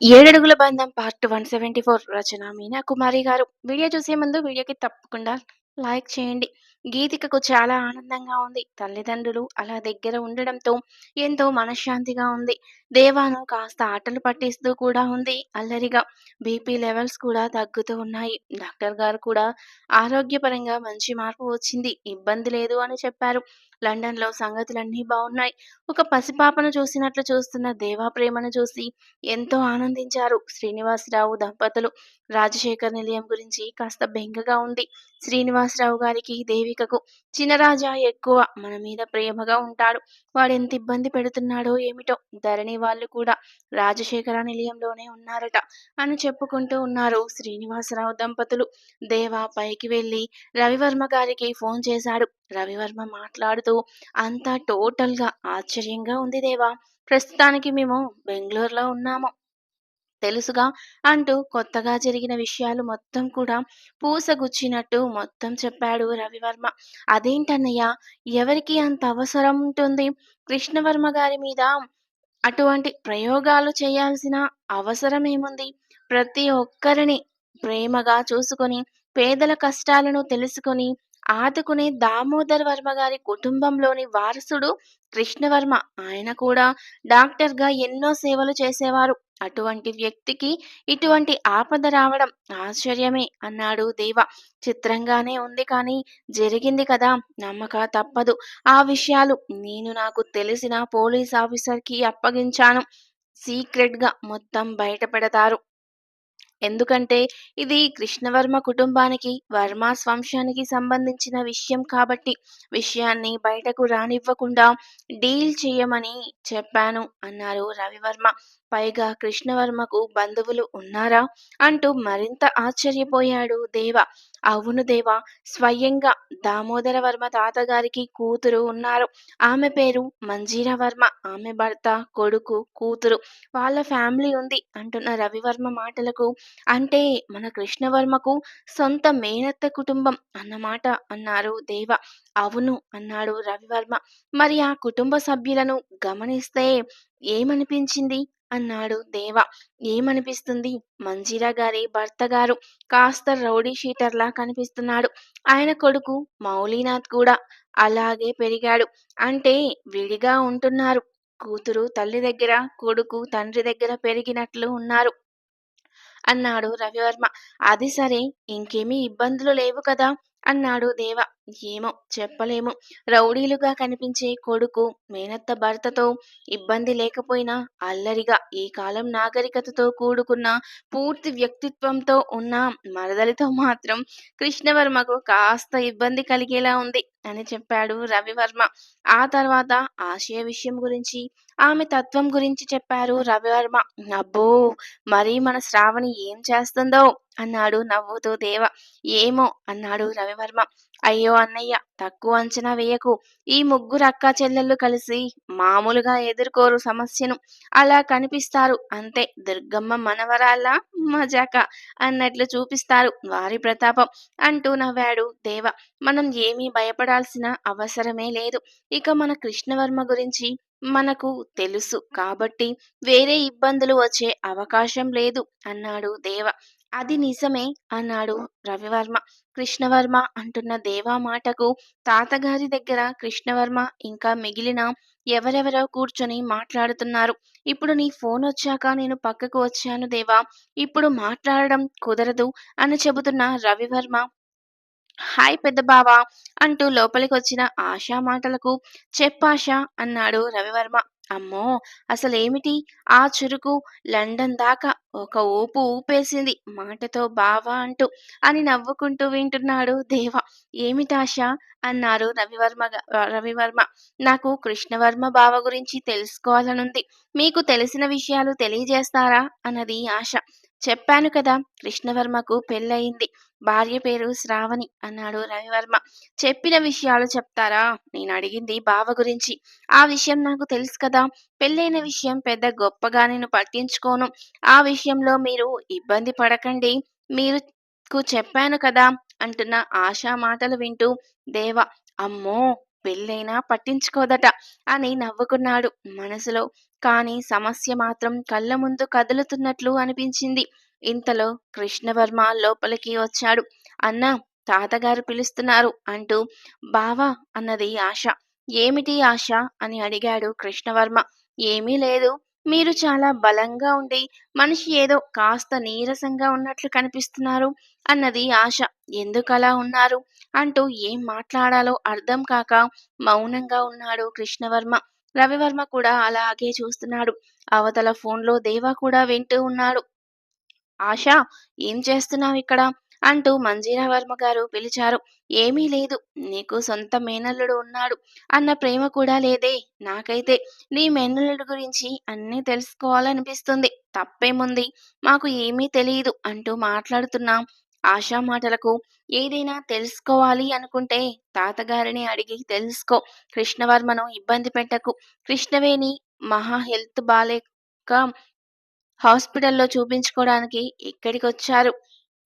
ఏడడుగుల బంధం part one seventy four Rachana Meena Kumari గారు. Video చూసే ముందు వీడియోకి తప్పకుండా లైక్ చేయండి. గీతికకు చాలా ఆనందంగా ఉంది. తల్లిదండ్రులు అలా దగ్గర ఉండడంతో ఎంతో మనశ్శాంతిగా ఉంది. దేవాను కాస్త ఆటలు పట్టిస్తూ కూడా ఉంది. అల్లరిగా బీపీ లెవెల్స్ కూడా తగ్గుతూ ఉన్నాయి. డాక్టర్ గారు కూడా ఆరోగ్యపరంగా మంచి మార్పు వచ్చింది. ఇబ్బంది లేదు అని చెప్పారు. లండన్లో సంగతులన్నీ బాగున్నాయి ఒక పసిపాపను చూసినట్లు చూస్తున్న దేవా ప్రేమను చూసి ఎంతో ఆనందించారు. శ్రీనివాసరావు దంపతులు. రాజశేఖర్ నిలయం గురించి కాస్త బెంగగా ఉంది. శ్రీనివాసరావు గారికి దేవికకు చినరాజా ఎక్కువ మన మీద ప్రేమగా ఉంటాడు. వాడు ఎంత ఇబ్బంది పెడుతున్నాడో ఏమిటో ధరణి వాళ్ళు కూడా రాజశేఖర నిలయంలోనే ఉన్నారట అని చెప్పుకుంటూ ఉన్నారు శ్రీనివాసరావు దంపతులు. దేవా పైకి వెళ్ళి రవివర్మ గారికి ఫోన్ చేశాడు. రవివర్మ మాట్లాడుతూ అంతా టోటల్గా ఆశ్చర్యంగా ఉంది దేవా. ప్రస్తుతానికి మేము బెంగళూరులో ఉన్నాము. తెలుసుగా అంటూ కొత్తగా జరిగిన విషయాలు మొత్తం కూడా పూసగుచ్చినట్టు మొత్తం చెప్పాడు రవివర్మ. అదేంటన్నయ్య ఎవరికి అంత అవసరం ఉంటుంది? కృష్ణవర్మ గారి మీద అటువంటి ప్రయోగాలు చేయాల్సిన అవసరం ఏముంది? ప్రతి ఒక్కరిని ప్రేమగా చూసుకొని పేదల కష్టాలను తెలుసుకొని ఆదుకునే దామోదర్ వర్మ గారి కుటుంబంలోని వారసుడు కృష్ణవర్మ. ఆయన కూడా డాక్టర్గా ఎన్నో సేవలు చేసేవారు. అటువంటి వ్యక్తికి ఇటువంటి ఆపద రావడం ఆశ్చర్యమే అన్నాడు దేవ. చిత్రంగానే ఉంది కానీ జరిగింది కదా నమ్మక తప్పదు. ఆ విషయాలు నేను నాకు తెలిసిన పోలీస్ ఆఫీసర్కి అప్పగించాను. సీక్రెట్గా మొత్తం బయటపెడతారు ఎందుకంటే ఇది కృష్ణవర్మ కుటుంబానికి వర్మాస్ వంశానికి సంబంధించిన విషయం కాబట్టి విషయాన్ని బయటకు రానివ్వకుండా డీల్ చేయమని చెప్పాను అన్నారు రవివర్మ. పైగా కృష్ణవర్మకు బంధువులు ఉన్నారా? అంటూ మరింత ఆశ్చర్యపోయాడు దేవ. అవును దేవ స్వయంగా దామోదర వర్మ తాతగారికి కూతురు ఉన్నారు. ఆమె పేరు మంజీరా వర్మ ఆమె భర్త కొడుకు కూతురు. వాళ్ళ ఫ్యామిలీ ఉంది అంటున్న రవివర్మ మాటలకు. అంటే మన కృష్ణవర్మకు సొంత మేనత్త కుటుంబం అన్నమాట అన్నారు దేవ. అవును అన్నాడు రవివర్మ. మరి ఆ కుటుంబ సభ్యులను గమనిస్తే ఏమనిపించింది? అన్నాడు దేవ. ఏమనిపిస్తుంది? మంజీరా గారి భర్త గారు కాస్త రౌడీ షీటర్లా కనిపిస్తున్నాడు. ఆయన కొడుకు మౌలీనాథ్ కూడా అలాగే పెరిగాడు. అంటే విడిగా ఉంటున్నారు. కూతురు తల్లి దగ్గర కొడుకు తండ్రి దగ్గర పెరిగినట్లు ఉన్నారు అన్నాడు రవివర్మ. అది సరే ఇంకేమీ ఇబ్బందులు లేవు కదా? అన్నాడు దేవ. ఏమో చెప్పలేము. రౌడీలుగా కనిపించే కొడుకు మేనత్త భర్తతో ఇబ్బంది లేకపోయినా అల్లరిగా ఈ కాలం నాగరికతతో కూడుకున్న పూర్తి వ్యక్తిత్వంతో ఉన్న మరదలితో మాత్రం కృష్ణవర్మకు కాస్త ఇబ్బంది కలిగేలా ఉంది. అని చెప్పాడు రవివర్మ. ఆ తర్వాత ఆశయ విషయం గురించి ఆమె తత్వం గురించి చెప్పారు రవివర్మ. అబ్బో మరి మన శ్రావణి ఏం చేస్తుందో? అన్నాడు నవ్వుతూ దేవ. ఏమో అన్నాడు రవివర్మ. అయ్యో అన్నయ్య తక్కువ అంచనా వేయకు. ఈ ముగ్గురు అక్క చెల్లెళ్ళు కలిసి మామూలుగా ఎదుర్కోరు సమస్యను. అలా కనిపిస్తారు. అంతే దుర్గమ్మ మనవరాల? మజాక అన్నట్లు చూపిస్తారు. వారి ప్రతాపం అంటూ నవ్వాడు దేవ. మనం ఏమీ భయపడాల్సిన అవసరమే లేదు. ఇక మన కృష్ణవర్మ గురించి మనకు తెలుసు కాబట్టి వేరే ఇబ్బందులు వచ్చే అవకాశం లేదు అన్నాడు దేవ. అది నిజమే అన్నాడు రవివర్మ. కృష్ణవర్మ అంటున్న దేవా మాటకు తాతగారి దగ్గర కృష్ణవర్మ ఇంకా మిగిలిన ఎవరెవరో కూర్చొని మాట్లాడుతున్నారు. ఇప్పుడు నీ ఫోన్ వచ్చాక నేను పక్కకు వచ్చాను దేవా. ఇప్పుడు మాట్లాడడం కుదరదు అని చెబుతున్న రవివర్మ. హాయ్ పెద్ద బావా అంటూ లోపలికి వచ్చిన ఆశా మాటలకు చెప్పాష అన్నాడు రవివర్మ. అమ్మో! అసలేమిటి? ఆ చురుకు లండన్ దాకా ఒక ఊపు ఊపేసింది. మాటతో బావా అంటూ అని నవ్వుకుంటూ వింటున్నాడు దేవ. ఏమిటాశ అన్నారు రవివర్మ రవివర్మ. నాకు కృష్ణవర్మ బావ గురించి తెలుసుకోవాలనుంది. మీకు తెలిసిన విషయాలు తెలియజేస్తారా? అన్నది ఆశ. చెప్పాను కదా కృష్ణవర్మకు పెళ్ళయింది. భార్య పేరు శ్రావణి అన్నాడు రవివర్మ. చెప్పిన విషయాలు చెప్తారా? నేను అడిగింది బావ గురించి. ఆ విషయం నాకు తెలుసు కదా. పెళ్ళైన విషయం పెద్ద గొప్పగా నేను పట్టించుకోను. ఆ విషయంలో మీరు ఇబ్బంది పడకండి. మీరు చెప్పాను కదా అంటున్న ఆశా మాటలు వింటూ దేవ అమ్మో పెళ్ళైనా పట్టించుకోదట అని నవ్వుకున్నాడు మనసులో. కానీ సమస్య మాత్రం కళ్ళ ముందు కదులుతున్నట్లు అనిపించింది. ఇంతలో కృష్ణవర్మ లోపలికి వచ్చాడు. అన్నా తాతగారు పిలుస్తున్నారు అంటూ బావా అన్నది ఆశ. ఏమిటి ఆశ అని అడిగాడు కృష్ణవర్మ. ఏమీ లేదు. మీరు చాలా బలంగా ఉండి మనిషి ఏదో కాస్త నీరసంగా ఉన్నట్లు కనిపిస్తున్నారు అన్నది ఆశ. ఎందుకలా ఉన్నారు? అంటూ ఏం మాట్లాడాలో అర్థం కాక మౌనంగా ఉన్నాడు కృష్ణవర్మ. రవివర్మ కూడా అలాగే చూస్తున్నాడు. అవతల ఫోన్లో దేవా కూడా వింటూ ఉన్నాడు. ఆశ ఏం చేస్తున్నావు ఇక్కడ అంటూ మంజీరా వర్మ గారు పిలిచారు. ఏమీ లేదు నీకు సొంత మేనల్లుడు ఉన్నాడు. అన్న ప్రేమ కూడా లేదే నాకైతే. నీ మేనల్లుడు గురించి అన్నీ తెలుసుకోవాలనిపిస్తుంది. తప్పేముంది? మాకు ఏమీ తెలియదు అంటూ మాట్లాడుతున్నాం ఆశా మాటలకు ఏదైనా తెలుసుకోవాలి అనుకుంటే తాతగారిని అడిగి తెలుసుకో. కృష్ణవర్మను ఇబ్బంది పెట్టకు. కృష్ణవేణి మహా హెల్త్ బాలేక హాస్పిటల్లో చూపించుకోవడానికి ఇక్కడికి వచ్చారు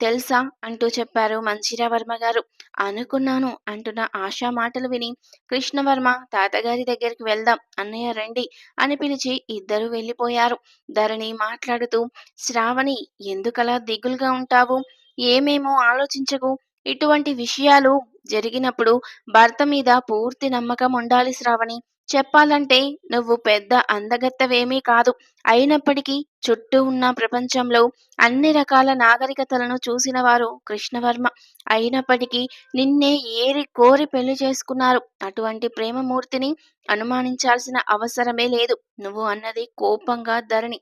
తెలుసా? అంటూ చెప్పారు మంచిరావర్మ గారు. అనుకున్నాను అంటున్న ఆశా మాటలు విని. కృష్ణవర్మ తాతగారి దగ్గరికి వెళ్దాం అన్నయ్య రండి అని పిలిచి ఇద్దరు వెళ్ళిపోయారు. ధరణి మాట్లాడుతూ శ్రావణి ఎందుకలా దిగులుగా ఉంటావు? ఏమేమో ఆలోచించకు. ఇటువంటి విషయాలు జరిగినప్పుడు భర్త మీద పూర్తి నమ్మకం ఉండాలి శ్రావణి. చెప్పాలంటే నువ్వు పెద్ద అందగత్తవేమీ కాదు. అయినప్పటికీ చుట్టూ ఉన్న ప్రపంచంలో అన్ని రకాల నాగరికతలను చూసినవారు కృష్ణవర్మ. అయినప్పటికీ నిన్నే ఏరి కోరి పెళ్ళి చేసుకున్నారు. అటువంటి ప్రేమమూర్తిని అనుమానించాల్సిన అవసరమే లేదు. నువ్వు అన్నది కోపంగా ధరణి.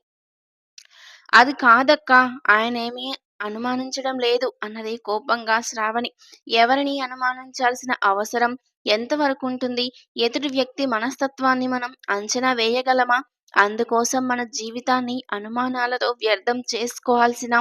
అది కాదక్క ఆయనేమీ అనుమానించడం లేదు అన్నది కోపంగా శ్రావణి. ఎవరిని అనుమానించాల్సిన అవసరం ఎంతవరకు ఉంటుంది? ఎదుటి వ్యక్తి మనస్తత్వాన్ని మనం అంచనా వేయగలమా? అందుకోసం మన జీవితాన్ని అనుమానాలతో వ్యర్థం చేసుకోవాల్సిన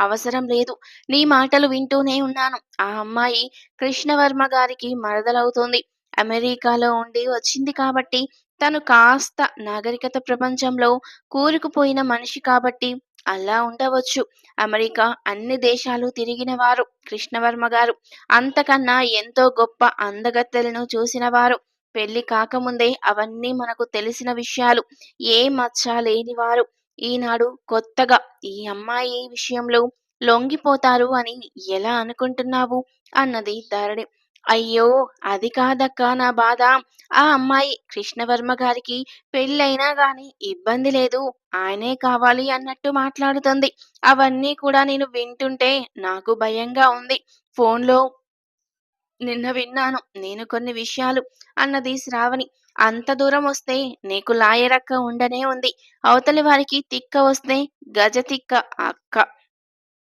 అవసరం లేదు. నీ మాటలు వింటూనే ఉన్నాను. ఆ అమ్మాయి కృష్ణవర్మ గారికి మరదలవుతుంది. అమెరికాలో ఉండి వచ్చింది కాబట్టి తను కాస్త నాగరికత ప్రపంచంలో కూరుకుపోయిన మనిషి కాబట్టి అలా ఉండవచ్చు. అమెరికా అన్ని దేశాలు తిరిగిన వారు కృష్ణవర్మ గారు. అంతకన్నా ఎంతో గొప్ప అందగత్తెలను చూసినవారు పెళ్ళి కాకముందే అవన్నీ మనకు తెలిసిన విషయాలు. ఏ మచ్చ లేనివారు ఈనాడు కొత్తగా ఈ అమ్మాయి విషయంలో లొంగిపోతారు అని ఎలా అనుకుంటున్నావు? అన్నది ధరణి. అయ్యో అది కాదక్కా నా బాధ. ఆ అమ్మాయి కృష్ణవర్మ గారికి పెళ్ళైనా గాని ఇబ్బంది లేదు. ఆయనే కావాలి అన్నట్టు మాట్లాడుతుంది. అవన్నీ కూడా నేను వింటుంటే నాకు భయంగా ఉంది. ఫోన్లో నిన్న విన్నాను నేను కొన్ని విషయాలు అన్నది శ్రావణి. అంత దూరం వస్తే నీకు లాయరక్క ఉండనే ఉంది. అవతలి వారికి తిక్క వస్తే గజ తిక్క అక్క.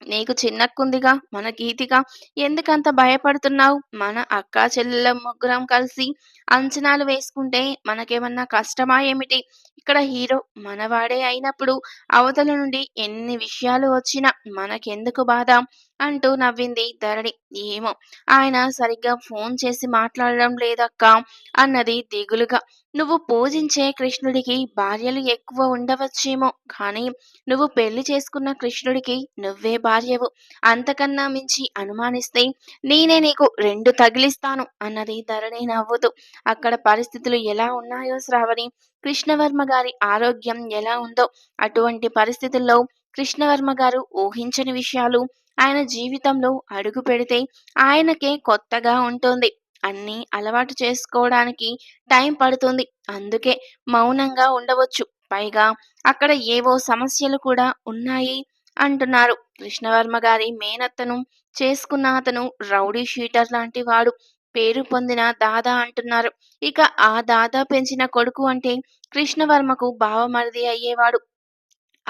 నీకు చిన్నక్కుందిగా మన గీతిగా. ఎందుకంత భయపడుతున్నావు? మన అక్క చెల్లెల ముగ్గురం కలిసి అంచనాలు వేసుకుంటే మనకేమన్నా కష్టమా ఏమిటి? ఇక్కడ హీరో మనవాడే అయినప్పుడు అవతల నుండి ఎన్ని విషయాలు వచ్చినా మనకెందుకు బాధ? అంటూ నవ్వింది ధరణి. ఏమో ఆయన సరిగ్గా ఫోన్ చేసి మాట్లాడడం లేదక్కా అన్నది దిగులుగా. నువ్వు పూజించే కృష్ణుడికి భార్యలు ఎక్కువ ఉండవచ్చేమో కానీ నువ్వు పెళ్ళి చేసుకున్న కృష్ణుడికి నువ్వే భార్యవు. అంతకన్నా మించి అనుమానిస్తే నేనే నీకు రెండు తగిలిస్తాను అన్నది ధరణి నవ్వుతూ. అక్కడ పరిస్థితులు ఎలా ఉన్నాయో శ్రావణి కృష్ణవర్మ గారి ఆరోగ్యం ఎలా ఉందో అటువంటి పరిస్థితుల్లో కృష్ణవర్మ గారు ఊహించని విషయాలు ఆయన జీవితంలో అడుగు పెడితే ఆయనకే కొత్తగా ఉంటుంది. అన్నీ అలవాటు చేసుకోవడానికి టైం పడుతుంది. అందుకే మౌనంగా ఉండవచ్చు. పైగా అక్కడ ఏవో సమస్యలు కూడా ఉన్నాయి అంటున్నారు. కృష్ణవర్మ గారి మేనత్తను చేసుకున్న అతను రౌడీ షీటర్ లాంటి వాడు. పేరు పొందిన దాదా అంటున్నారు. ఇక ఆ దాదా పెంచిన కొడుకు అంటే కృష్ణవర్మకు బావమరిది అయ్యేవాడు.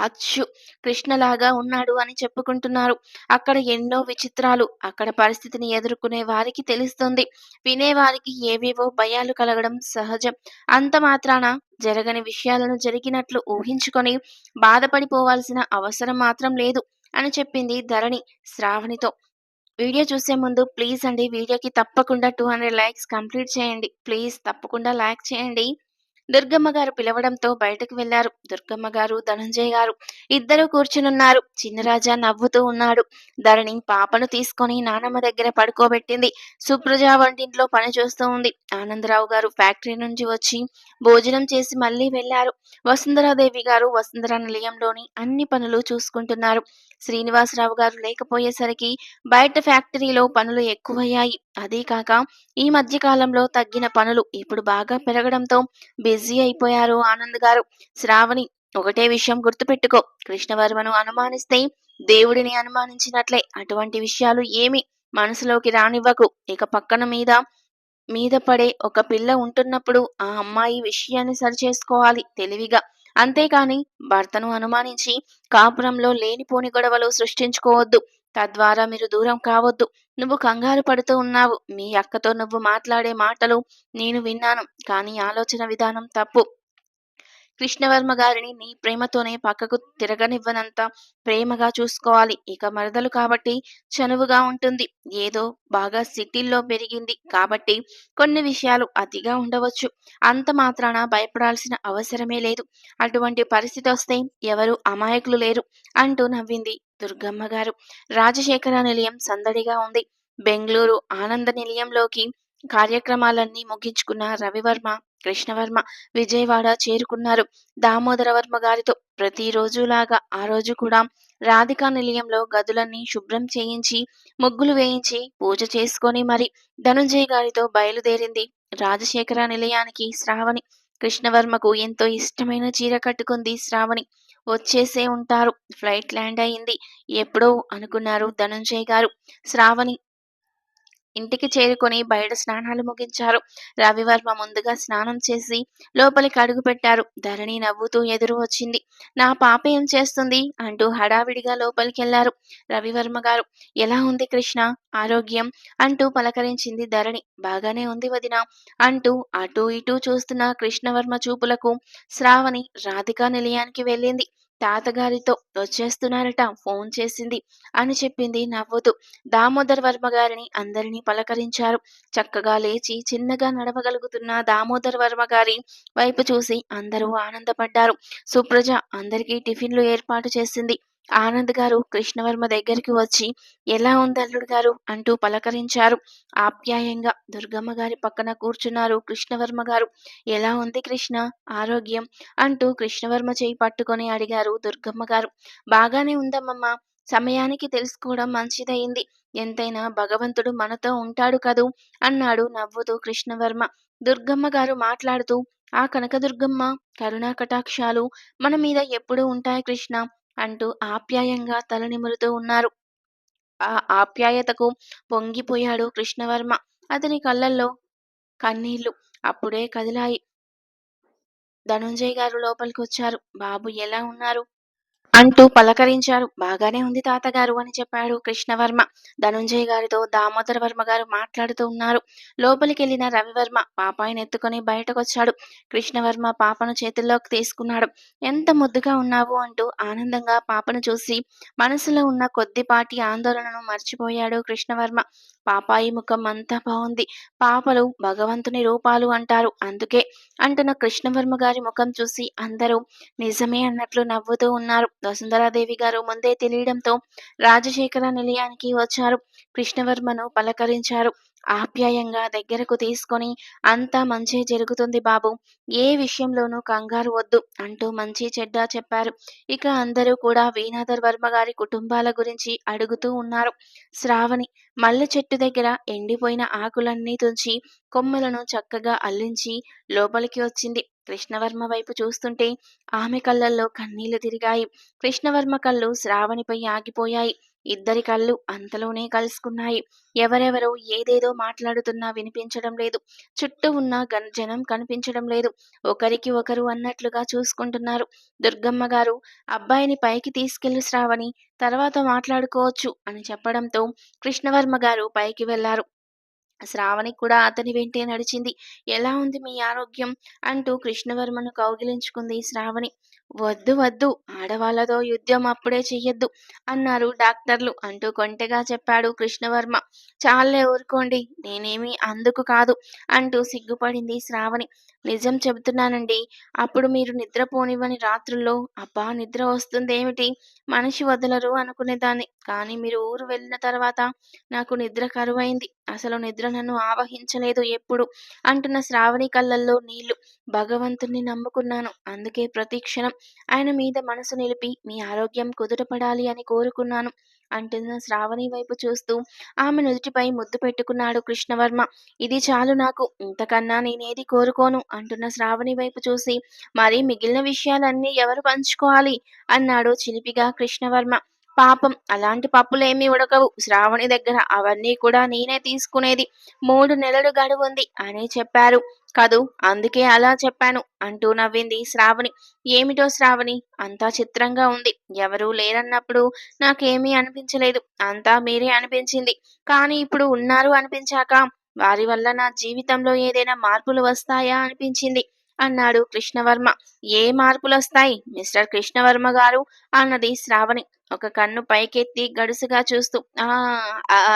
అచ్చు కృష్ణలాగా ఉన్నాడు అని చెప్పుకుంటున్నారు. అక్కడ ఎన్నో విచిత్రాలు అక్కడ పరిస్థితిని ఎదుర్కొనే వారికి తెలుస్తుంది. వినేవారికి ఏవేవో భయాలు కలగడం సహజం. అంత మాత్రాన జరగని విషయాలను జరిగినట్లు ఊహించుకొని బాధపడిపోవాల్సిన అవసరం మాత్రం లేదు అని చెప్పింది ధరణి శ్రావణితో. వీడియో చూసే ముందు ప్లీజ్ అండి వీడియోకి తప్పకుండా టూ హండ్రెడ్ లైక్స్ కంప్లీట్ చేయండి. ప్లీజ్ తప్పకుండా లైక్ చేయండి. దుర్గమ్మ గారు పిలవడంతో బయటకు వెళ్ళారు దుర్గమ్మ గారు ధనంజయ్ గారు ఇద్దరు కూర్చునున్నారు. చిన్నరాజా నవ్వుతూ ఉన్నాడు. ధరణి పాపను తీసుకొని నానమ్మ దగ్గర పడుకోబెట్టింది. సుప్రజ వంటింట్లో పని చేస్తూ ఉంది. ఆనందరావు గారు ఫ్యాక్టరీ నుంచి వచ్చి భోజనం చేసి మళ్ళీ వెళ్ళారు వసుంధరాదేవి గారు వసుంధర నిలయంలోని అన్ని పనులు చూసుకుంటున్నారు. శ్రీనివాసరావు గారు లేకపోయేసరికి బయట ఫ్యాక్టరీలో పనులు ఎక్కువయ్యాయి. అదే కాక ఈ మధ్య కాలంలో తగ్గిన పనులు ఇప్పుడు బాగా పెరగడంతో బిజీ అయిపోయారు ఆనంద్ గారు. శ్రావణి ఒకటే విషయం గుర్తుపెట్టుకో. కృష్ణవర్మను అనుమానిస్తే దేవుడిని అనుమానించినట్లే. అటువంటి విషయాలు ఏమి మనసులోకి రానివ్వకు. ఇక పక్కన మీద మీద పడే ఒక పిల్ల ఉంటున్నప్పుడు ఆ అమ్మాయి విషయాన్ని సరిచేసుకోవాలి తెలివిగా. అంతేకాని భర్తను అనుమానించి కాపురంలో లేనిపోని గొడవలు సృష్టించుకోవద్దు. తద్వారా మీరు దూరం కావద్దు. నువ్వు కంగారు పడుతూ ఉన్నావు. మీ అక్కతో నువ్వు మాట్లాడే మాటలు నేను విన్నాను. కానీ ఆలోచన విధానం తప్పు. కృష్ణవర్మ గారిని నీ ప్రేమతోనే పక్కకు తిరగనివ్వనంత ప్రేమగా చూసుకోవాలి. ఇక మరదలు కాబట్టి చనువుగా ఉంటుంది. ఏదో బాగా సిటీల్లో పెరిగింది కాబట్టి కొన్ని విషయాలు అతిగా ఉండవచ్చు. అంత మాత్రాన భయపడాల్సిన అవసరమే లేదు. అటువంటి పరిస్థితి వస్తే ఎవరు అమాయకులు లేరు అంటూ నవ్వింది దుర్గమ్మ గారు. రాజశేఖర నిలయం సందడిగా ఉంది. బెంగళూరు ఆనంద నిలయంలోకి కార్యక్రమాలన్నీ ముగించుకున్న రవివర్మ కృష్ణవర్మ విజయవాడ చేరుకున్నారు. దామోదరవర్మ గారితో ప్రతిరోజులాగా ఆ రోజు కూడా రాధికా నిలయంలో గదులన్నీ శుభ్రం చేయించి ముగ్గులు వేయించి పూజ చేసుకొని మరి ధనుంజయ్ గారితో బయలుదేరింది రాజశేఖర నిలయానికి శ్రావణి. కృష్ణవర్మకు ఎంతో ఇష్టమైన చీర కట్టుకుంది శ్రావణి. వచ్చేసే ఉంటారు. ఫ్లైట్ ల్యాండ్ అయింది. ఎప్పుడో అనుకున్నారు ధనంజయ్ గారు. శ్రావణి ఇంటికి చేరుకొని బయట స్నానాలు ముగించారు. రవివర్మ ముందుగా స్నానం చేసి లోపలికి అడుగు పెట్టారు. ధరణి నవ్వుతూ ఎదురు వచ్చింది. నా పాప ఏం చేస్తుంది? అంటూ హడావిడిగా లోపలికి వెళ్ళారు రవివర్మ గారు. ఎలా ఉంది కృష్ణ? ఆరోగ్యం? అంటూ పలకరించింది ధరణి. బాగానే ఉంది వదిన? అంటూ అటూ ఇటూ చూస్తున్న కృష్ణవర్మ చూపులకు శ్రావణి రాధికా నిలయానికి వెళ్ళింది. తాతగారితో వచ్చేస్తున్నారట ఫోన్ చేసింది అని చెప్పింది నవ్వుతూ. దామోదర్ వర్మ గారిని అందరినీ పలకరించారు. చక్కగా లేచి చిన్నగా నడవగలుగుతున్న దామోదర్ వర్మ గారి వైపు చూసి అందరూ ఆనందపడ్డారు. సుప్రజ అందరికీ టిఫిన్లు ఏర్పాటు చేసింది. ఆనంద్ గారు కృష్ణవర్మ దగ్గరికి వచ్చి ఎలా ఉంది అల్లుడు గారు? అంటూ పలకరించారు. ఆప్యాయంగా దుర్గమ్మ గారి పక్కన కూర్చున్నారు కృష్ణవర్మ గారు. ఎలా ఉంది కృష్ణ? ఆరోగ్యం? అంటూ కృష్ణవర్మ చేయి పట్టుకొని అడిగారు దుర్గమ్మ గారు. బాగానే ఉందమ్మమ్మ. సమయానికి తెలుసుకోవడం మంచిదయింది. ఎంతైనా భగవంతుడు మనతో ఉంటాడు కదూ? అన్నాడు నవ్వుతూ కృష్ణవర్మ. దుర్గమ్మ గారు మాట్లాడుతూ ఆ కనకదుర్గమ్మ కరుణా కటాక్షాలు మన మీద ఎప్పుడూ ఉంటాయి కృష్ణ. అంటూ ఆప్యాయంగా తల నిమురుతూ ఉన్నారు. ఆ ఆప్యాయతకు పొంగిపోయాడు కృష్ణవర్మ. అతని కళ్ళల్లో కన్నీళ్ళు అప్పుడే కదిలాయి. ధనుంజయ్ గారు లోపలికి వచ్చారు బాబు ఎలా ఉన్నారు? అంటూ పలకరించారు. బాగానే ఉంది తాతగారు అని చెప్పాడు కృష్ణవర్మ. ధనుంజయ్ గారితో దామోదర వర్మ గారు మాట్లాడుతూ ఉన్నారు. లోపలికి వెళ్ళిన రవివర్మ పాపాయిని ఎత్తుకొని బయటకొచ్చాడు. కృష్ణవర్మ పాపను చేతుల్లోకి తీసుకున్నాడు. ఎంత ముద్దుగా ఉన్నావు అంటూ ఆనందంగా పాపను చూసి మనసులో ఉన్న కొద్దిపాటి ఆందోళనను మర్చిపోయాడు కృష్ణవర్మ. పాపాయి ముఖం అంతా బాగుంది. పాపలు భగవంతుని రూపాలు అంటారు. అందుకే అంటున్న కృష్ణవర్మ గారి ముఖం చూసి అందరూ నిజమే అన్నట్లు నవ్వుతూ ఉన్నారు. వసుంధరాదేవి గారు ముందే తెలియడంతో రాజశేఖర నిలయానికి వచ్చారు. కృష్ణవర్మను పలకరించారు. ఆప్యాయంగా దగ్గరకు తీసుకొని అంతా మంచి జరుగుతుంది బాబు. ఏ విషయంలోనూ కంగారు వద్దు అంటూ మంచి చెడ్డ చెప్పారు. ఇక అందరూ కూడా వీణాధర్ వర్మ గారి కుటుంబాల గురించి అడుగుతూ ఉన్నారు. శ్రావణి మల్లె చెట్టు దగ్గర ఎండిపోయిన ఆకులన్నీ తుంచి కొమ్మలను చక్కగా అల్లించి లోపలికి వచ్చింది. కృష్ణవర్మ వైపు చూస్తుంటే ఆమె కళ్ళల్లో కన్నీళ్ళు తిరిగాయి. కృష్ణవర్మ కళ్ళు శ్రావణిపై ఆగిపోయాయి. ఇద్దరి కళ్ళు అంతలోనే కలుసుకున్నాయి. ఎవరెవరో ఏదేదో మాట్లాడుతున్నా వినిపించడం లేదు. చుట్టూ ఉన్న జనం కనిపించడం లేదు. ఒకరికి ఒకరు అన్నట్లుగా చూసుకుంటున్నారు. దుర్గమ్మ గారు అబ్బాయిని పైకి తీసుకెళ్ళి శ్రావణి తర్వాత మాట్లాడుకోవచ్చు అని చెప్పడంతో కృష్ణవర్మ గారు పైకి వెళ్ళారు. శ్రావణి కూడా అతని వెంటే నడిచింది. ఎలా ఉంది మీ ఆరోగ్యం? అంటూ కృష్ణవర్మను కౌగిలించుకుంది శ్రావణి. వద్దు వద్దు ఆడవాళ్ళతో యుద్ధం అప్పుడే చెయ్యొద్దు అన్నారు డాక్టర్లు అంటూ కొంటెగా చెప్పాడు కృష్ణవర్మ. చాలే ఊరుకోండి నేనేమి అందుకు కాదు అంటూ సిగ్గుపడింది శ్రావణి. నిజం చెబుతున్నానండి అప్పుడు మీరు నిద్రపోనివ్వని రాత్రుల్లో అబ్బా నిద్ర వస్తుందేమిటి? మనిషి వదలరు అనుకునేదాన్ని కానీ మీరు ఊరు వెళ్ళిన తర్వాత నాకు నిద్ర కరువైంది. అసలు నిద్ర నన్ను ఆవహించలేదు ఎప్పుడు? అంటున్న శ్రావణి కళ్ళల్లో నీళ్ళు. భగవంతుణ్ణి నమ్ముకున్నాను. అందుకే ప్రతి క్షణం ఆయన మీద మనసు నిలిపి మీ ఆరోగ్యం కుదుటపడాలి అని కోరుకున్నాను అంటున్న శ్రావణి వైపు చూస్తూ ఆమె నుదుటిపై ముద్దు పెట్టుకున్నాడు కృష్ణవర్మ. ఇది చాలు నాకు ఇంతకన్నా నేనేది కోరుకోను అంటున్న శ్రావణి వైపు చూసి మరి మిగిలిన విషయాలన్నీ ఎవరు పంచుకోవాలి? అన్నాడు చిలిపిగా కృష్ణవర్మ. పాపం. అలాంటి పప్పులేమీ ఉడకవు. శ్రావణి దగ్గర అవన్నీ కూడా నేనే తీసుకునేది. మూడు నెలలు గడువుంది అని చెప్పారు. కదూ అందుకే అలా చెప్పాను అంటూ నవ్వింది శ్రావణి. ఏమిటో శ్రావణి? అంతా చిత్రంగా ఉంది. ఎవరూ లేరన్నప్పుడు నాకేమీ అనిపించలేదు. అంతా మీరే అనిపించింది. కానీ ఇప్పుడు ఉన్నారు అనిపించాక వారి వల్ల నా జీవితంలో ఏదైనా మార్పులు వస్తాయా అనిపించింది. అన్నాడు కృష్ణవర్మ. ఏ మార్పులు వస్తాయి మిస్టర్ కృష్ణవర్మ గారు అన్నది శ్రావణి. ఒక కన్ను పైకెత్తి గడుసుగా చూస్తూ ఆ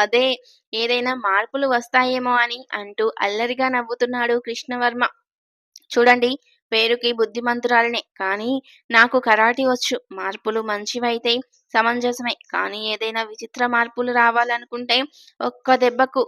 అదే ఏదైనా మార్పులు వస్తాయేమో అని అంటూ అల్లరిగా నవ్వుతున్నాడు కృష్ణవర్మ. చూడండి పేరుకి బుద్ధిమంతురాలనే కానీ నాకు కరాటి వచ్చు. మార్పులు మంచివైతే సమంజసమే కానీ ఏదైనా విచిత్ర మార్పులు రావాలనుకుంటే ఒక్క దెబ్బకు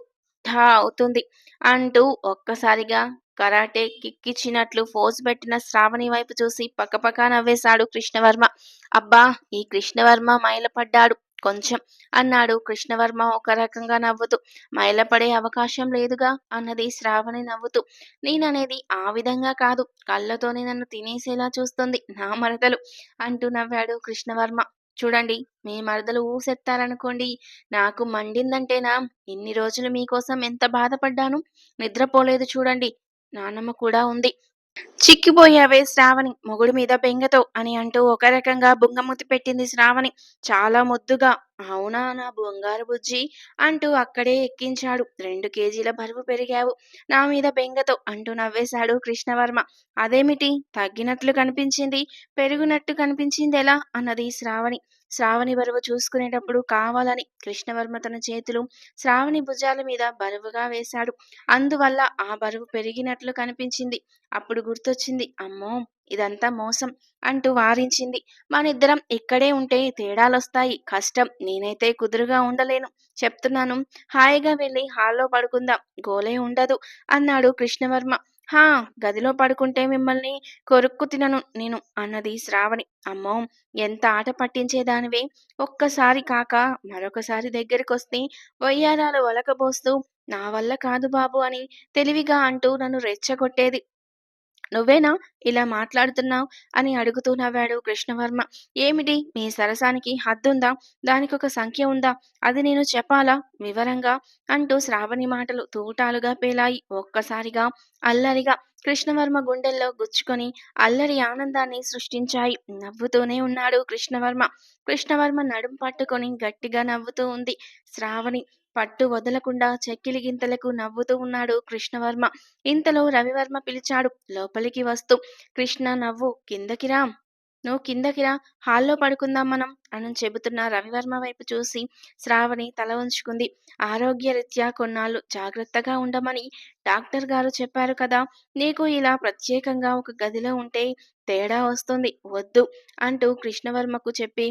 అవుతుంది అంటూ ఒక్కసారిగా కరాటే కిక్కిచ్చినట్లు ఫోర్స్ పెట్టిన శ్రావణి వైపు చూసి పక్కపక్క నవ్వేశాడు కృష్ణవర్మ. అబ్బా ఈ కృష్ణవర్మ మైలపడ్డాడు కొంచెం అన్నాడు కృష్ణవర్మ ఒక రకంగా నవ్వుతూ. మైలపడే అవకాశం లేదుగా అన్నది శ్రావణి నవ్వుతూ. నేననేది ఆ విధంగా కాదు కళ్ళతోనే నన్ను తినేసేలా చూస్తుంది నా మరదలు అంటూ నవ్వాడు కృష్ణవర్మ. చూడండి మీ మరదలు ఊసెత్తారనుకోండి నాకు మండిందంటేనా? ఇన్ని రోజులు మీకోసం ఎంత బాధపడ్డాను? నిద్రపోలేదు చూడండి నానమ్మ కూడా ఉంది. చిక్కిపోయావే శ్రావణి మొగుడు మీద బెంగతో అని అంటూ ఒక రకంగా బుంగముతి పెట్టింది శ్రావణి. చాలా ముద్దుగా అవునా నా బంగారు బుజ్జి? అంటూ అక్కడే ఎక్కించాడు. రెండు కేజీల బరువు పెరిగావు నా మీద బెంగతో అంటూ నవ్వేశాడు కృష్ణవర్మ. అదేమిటి? తగ్గినట్లు కనిపించింది? పెరుగునట్టు కనిపించింది ఎలా? అన్నది శ్రావణి. శ్రావణి బరువు చూసుకునేటప్పుడు కావాలని కృష్ణవర్మ తన చేతులు శ్రావణి భుజాల మీద బరువుగా వేశాడు. అందువల్ల ఆ బరువు పెరిగినట్లు కనిపించింది. అప్పుడు గుర్తొచ్చింది అమ్మో ఇదంతా మోసం అంటూ వారించింది. మనిద్దరం ఇక్కడే ఉంటే తేడాలొస్తాయి. కష్టం. నేనైతే కుదురుగా ఉండలేను. చెప్తున్నాను. హాయిగా వెళ్ళి హాల్లో పడుకుందాం. గోలే ఉండదు అన్నాడు కృష్ణవర్మ. హా గదిలో పడుకుంటే మిమ్మల్ని కొరుక్కు తినను నేను అన్నది శ్రావణి. అమ్మో ఎంత ఆట పట్టించేదానివే? ఒక్కసారి కాక మరొకసారి దగ్గరికొస్తే వయ్యారాలు ఒలకబోస్తూ నా వల్ల కాదు బాబు అని తెలివిగా అంటూ నన్ను రెచ్చగొట్టేది. నువ్వేనా ఇలా మాట్లాడుతున్నావు అని అడుగుతూ నవ్వాడు కృష్ణవర్మ. ఏమిటి? మీ సరసానికి హద్దుందా? దానికి ఒక సంఖ్య ఉందా? అది నేను చెప్పాలా? వివరంగా అంటూ శ్రావణి మాటలు తూటాలుగా పేలాయి. ఒక్కసారిగా అల్లరిగా కృష్ణవర్మ గుండెల్లో గుచ్చుకొని అల్లరి ఆనందాన్ని సృష్టించాయి. నవ్వుతూనే ఉన్నాడు కృష్ణవర్మ. కృష్ణవర్మ నడుం పట్టుకొని గట్టిగా నవ్వుతూ ఉంది. శ్రావణి పట్టు వదలకుండా చెక్కిలి గింతలకు నవ్వుతూ ఉన్నాడు కృష్ణవర్మ. ఇంతలో రవివర్మ పిలిచాడు లోపలికి వస్తూ కృష్ణ నవ్వు కిందకి రా నువ్వు కిందకి రా హాల్లో పడుకుందాం మనం అని చెబుతున్న రవివర్మ వైపు చూసి శ్రావణి తల ఉంచుకుంది ఆరోగ్యరీత్యా కొన్నాళ్ళు జాగ్రత్తగా ఉండమని డాక్టర్ గారు చెప్పారు కదా నీకు ఇలా ప్రత్యేకంగా ఒక గదిలో ఉంటే తేడా వస్తుంది వద్దు అంటూ కృష్ణవర్మకు చెప్పి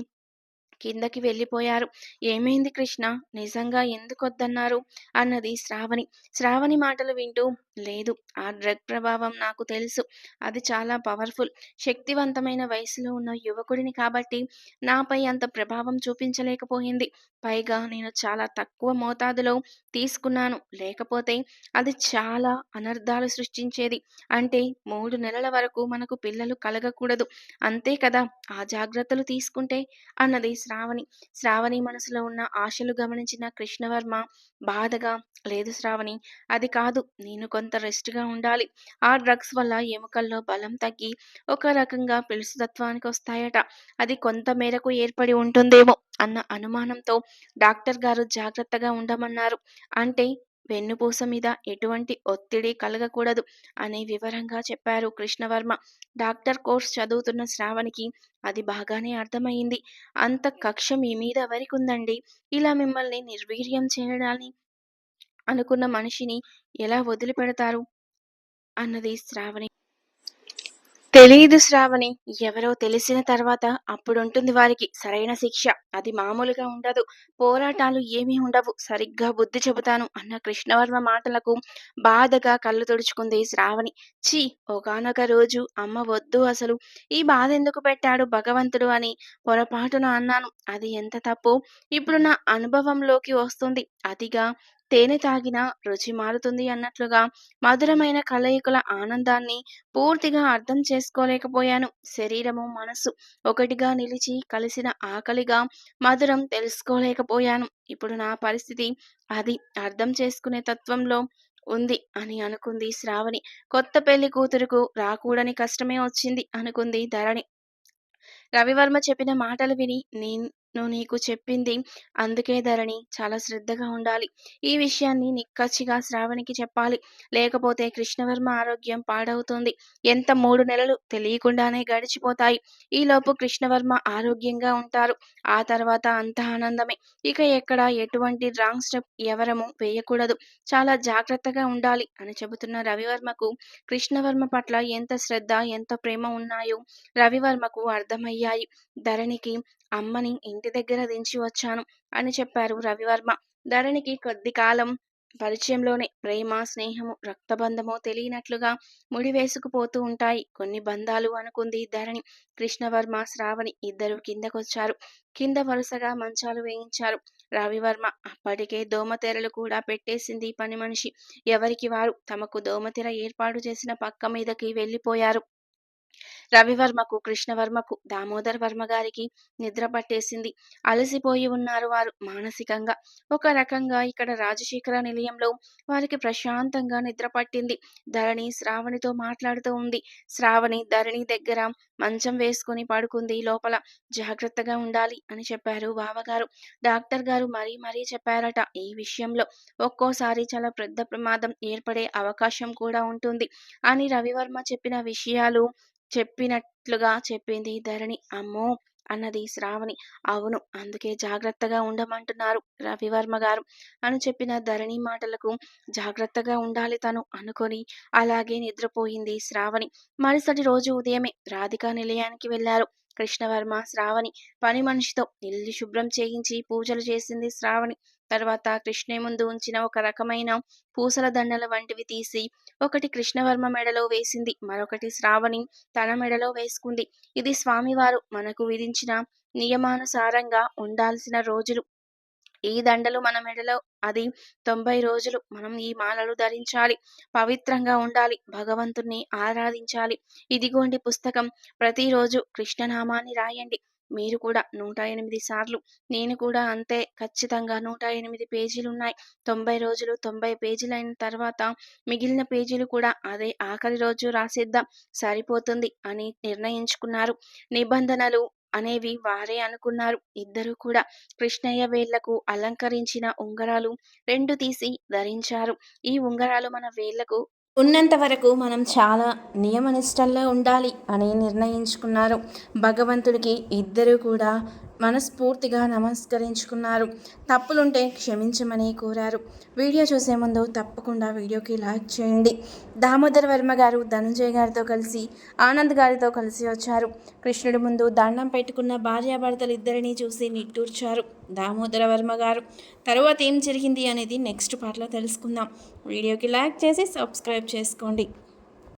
కిందకి వెళ్ళిపోయారు. ఏమైంది కృష్ణ? నిజంగా ఎందుకొద్దన్నారు? అన్నది శ్రావణి. శ్రావణి మాటలు వింటూ లేదు. ఆ డ్రగ్ ప్రభావం నాకు తెలుసు. అది చాలా పవర్ఫుల్. శక్తివంతమైన వయసులో ఉన్న యువకుడిని కాబట్టి నాపై అంత ప్రభావం చూపించలేకపోయింది. పైగా నేను చాలా తక్కువ మోతాదులో తీసుకున్నాను. లేకపోతే అది చాలా అనర్థాలు సృష్టించేది. అంటే మూడు నెలల వరకు మనకు పిల్లలు కలగకూడదు. అంతే కదా! ఆ జాగ్రత్తలు తీసుకుంటే అన్నది శ్రావణి. శ్రావణి మనసులో ఉన్న ఆశలు గమనించిన కృష్ణవర్మ బాధగా లేదు శ్రావణి అది కాదు. నేను కొంత రెస్ట్గా ఉండాలి. ఆ డ్రగ్స్ వల్ల ఎముకల్లో బలం తగ్గి ఒక రకంగా పిలుసుతత్వానికి వస్తాయట. అది కొంత మేరకు ఏర్పడి ఉంటుందేమో అన్న అనుమానంతో డాక్టర్ గారు జాగ్రత్తగా ఉండమన్నారు. అంటే వెన్నుపూస మీద ఎటువంటి ఒత్తిడి కలగకూడదు అని వివరంగా చెప్పారు కృష్ణవర్మ. డాక్టర్ కోర్స్ చదువుతున్న శ్రావణికి అది బాగానే అర్థమైంది అంత కక్ష మీ మీద ఎవరికుందండి ఇలా మిమ్మల్ని నిర్వీర్యం చేయడాన్ని అనుకున్న మనిషిని ఎలా వదిలిపెడతారు? అన్నది శ్రావణి. తెలియదు శ్రావణి. ఎవరో తెలిసిన తర్వాత అప్పుడుంటుంది వారికి సరైన శిక్ష. అది మామూలుగా ఉండదు. పోరాటాలు ఏమీ ఉండవు. సరిగ్గా బుద్ధి చెబుతాను అన్న కృష్ణవర్మ మాటలకు బాధగా కళ్ళు తుడుచుకుంది శ్రావణి. ఛీ! ఒకనొక రోజు అమ్మ వద్దు అసలు. ఈ బాధ ఎందుకు పెట్టాడు భగవంతుడు అని పొరపాటున అన్నాను. అది ఎంత తప్పు ఇప్పుడు నా అనుభవంలోకి వస్తుంది. అతిగా తేనె తాగిన రుచి మారుతుంది అన్నట్లుగా మధురమైన కలయికల ఆనందాన్ని పూర్తిగా అర్థం చేసుకోలేకపోయాను. శరీరము మనస్సు ఒకటిగా నిలిచి కలిసిన ఆకలిగా మధురం తెలుసుకోలేకపోయాను. ఇప్పుడు నా పరిస్థితి అది అర్థం చేసుకునే తత్వంలో ఉంది అని అనుకుంది శ్రావణి. కొత్త పెళ్ళి కూతురుకు రాకూడని కష్టమే వచ్చింది అనుకుంది ధరణి. రవివర్మ చెప్పిన మాటలు విని నేను నీకు చెప్పింది అందుకే ధరణి చాలా శ్రద్ధగా ఉండాలి. ఈ విషయాన్ని నిక్కచ్చిగా శ్రావణికి చెప్పాలి. లేకపోతే కృష్ణవర్మ ఆరోగ్యం పాడవుతుంది. ఎంత మూడు నెలలు తెలియకుండానే గడిచిపోతాయి. ఈలోపు కృష్ణవర్మ ఆరోగ్యంగా ఉంటారు. ఆ తర్వాత అంత ఆనందమే. ఇక ఎక్కడ ఎటువంటి రాంగ్ స్టెప్ ఎవరము వేయకూడదు. చాలా జాగ్రత్తగా ఉండాలి అని చెబుతున్న రవివర్మకు కృష్ణవర్మ పట్ల ఎంత శ్రద్ధ ఎంత ప్రేమ ఉన్నాయో రవివర్మకు అర్థమయ్యాయి. ధరణికి అమ్మని ఇంటి దగ్గర దించి వచ్చాను అని చెప్పారు రవివర్మ. ధరణికి కొద్ది కాలం పరిచయంలోనే ప్రేమ స్నేహము రక్తబంధము తెలియనట్లుగా ముడి వేసుకుపోతూ ఉంటాయి. కొన్ని బంధాలు అనుకుంది ధరణి. కృష్ణవర్మ శ్రావణి ఇద్దరు కిందకొచ్చారు. కింద వరుసగా మంచాలు వేయించారు. రవివర్మ అప్పటికే దోమతెరలు కూడా పెట్టేసింది పని మనిషి. ఎవరికి వారు తమకు దోమతెర ఏర్పాటు చేసిన పక్క మీదకి వెళ్ళిపోయారు. రవివర్మకు కృష్ణవర్మకు దామోదర్ వర్మ గారికి నిద్ర పట్టేసింది. అలసిపోయి ఉన్నారు వారు మానసికంగా. ఒక రకంగా ఇక్కడ రాజశేఖర నిలయంలో వారికి ప్రశాంతంగా నిద్ర పట్టింది. ధరణి శ్రావణితో మాట్లాడుతూ ఉంది. శ్రావణి ధరణి దగ్గర మంచం వేసుకుని పడుకుంది. లోపల జాగ్రత్తగా ఉండాలి అని చెప్పారు బావగారు. డాక్టర్ గారు మరీ మరీ చెప్పారట. ఈ విషయంలో ఒక్కోసారి చాలా పెద్ద ప్రమాదం ఏర్పడే అవకాశం కూడా ఉంటుంది అని రవివర్మ చెప్పిన విషయాలు చెప్పినట్లుగా చెప్పింది. ధరణి అమ్మో! అన్నది శ్రావణి. అవును అందుకే జాగ్రత్తగా ఉండమంటున్నారు రవివర్మ గారు. అని చెప్పిన ధరణి మాటలకు జాగ్రత్తగా ఉండాలి తను అనుకొని అలాగే నిద్రపోయింది శ్రావణి. మరుసటి రోజు ఉదయమే రాధికా నిలయానికి వెళ్ళారు కృష్ణవర్మ శ్రావణి పని మనిషితో ఇల్లు శుభ్రం చేయించి పూజలు చేసింది శ్రావణి. తర్వాత కృష్ణ ముందు ఉంచిన ఒక రకమైన పూసల దండల వంటివి తీసి ఒకటి కృష్ణవర్మ మెడలో వేసింది మరొకటి శ్రావణి తన మెడలో వేసుకుంది. ఇది స్వామివారు మనకు విధించిన నియమానుసారంగా ఉండాల్సిన రోజులు. ఈ దండలు మన మెడలో అది తొంభై రోజులు మనం ఈ మాలలు ధరించాలి. పవిత్రంగా ఉండాలి. భగవంతుణ్ణి ఆరాధించాలి. ఇదిగోండి పుస్తకం. ప్రతిరోజు కృష్ణనామాన్ని రాయండి. మీరు కూడా నూట ఎనిమిది సార్లు. నేను కూడా అంతే. ఖచ్చితంగా నూట ఎనిమిది పేజీలు ఉన్నాయి తొంభై రోజులు తొంభై పేజీలు అయిన తర్వాత మిగిలిన పేజీలు కూడా అదే ఆఖరి రోజు రాసేద్దాం. సరిపోతుంది అని నిర్ణయించుకున్నారు. నిబంధనలు అనేవి వారే అనుకున్నారు. ఇద్దరు కూడా కృష్ణయ్య వేళ్ళకు అలంకరించిన ఉంగరాలు రెండు తీసి ధరించారు. ఈ ఉంగరాలు మన వేళ్ళకు ఉన్నంత వరకు మనం చాలా నియమనిష్టల్లో ఉండాలి అని నిర్ణయించుకున్నారు. భగవంతుడికి ఇద్దరు కూడా మనస్ఫూర్తిగా నమస్కరించుకున్నారు. తప్పులుంటే క్షమించమని కోరారు. వీడియో చూసే ముందు తప్పకుండా వీడియోకి లైక్ చేయండి. దామోదర్ వర్మ గారు ధనుంజయ్ గారితో కలిసి ఆనంద్ గారితో కలిసి వచ్చారు. కృష్ణుడి ముందు దండం పెట్టుకున్న భార్యాభర్తలు ఇద్దరిని చూసి నిట్టూర్చారు. దామోదర వర్మ గారు. తర్వాత ఏం జరిగింది అనేది నెక్స్ట్ పార్ట్లో తెలుసుకుందాం. వీడియోకి లైక్ చేసి సబ్స్క్రైబ్ చేసుకోండి.